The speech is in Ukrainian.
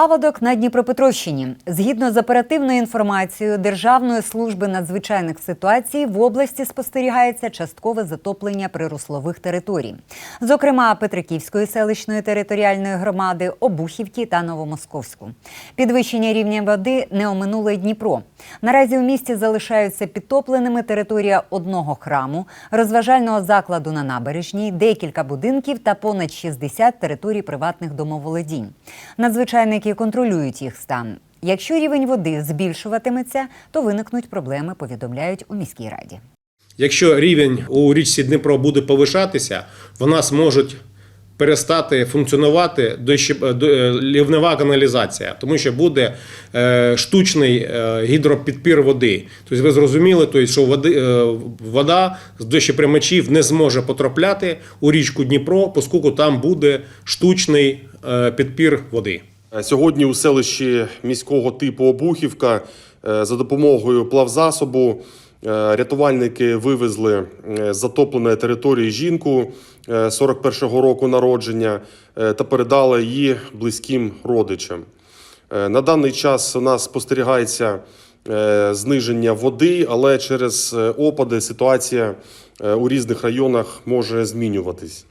Паводок на Дніпропетровщині. Згідно з оперативною інформацією Державної служби надзвичайних ситуацій в області спостерігається часткове затоплення прируслових територій, зокрема Петриківської селищної територіальної громади, Обухівки та Новомосковську. Підвищення рівня води не оминуло Дніпро. Наразі у місті залишаються підтопленими територія одного храму, розважального закладу на набережній, декілька будинків та понад 60 територій приватних домоволодінь. Надзвичайники контролюють їх стан. Якщо рівень води збільшуватиметься, то виникнуть проблеми, повідомляють у міській раді. Якщо рівень у річці Дніпро буде повишатися, в нас можуть перестати функціонувати е, лівнева каналізація, тому що буде е, штучний е, гідропідпір води. Тобто ви зрозуміли, тобто, що води, вода з дощеприймачів не зможе потрапляти у річку Дніпро, оскільки там буде штучний підпір води. Сьогодні у селищі міського типу Обухівка за допомогою плавзасобу рятувальники вивезли е, з затопленої території жінку е, 41-го року народження е, та передали її близьким родичам. Е, На даний час у нас спостерігається е, зниження води, але через е, опади ситуація е, у різних районах може змінюватись.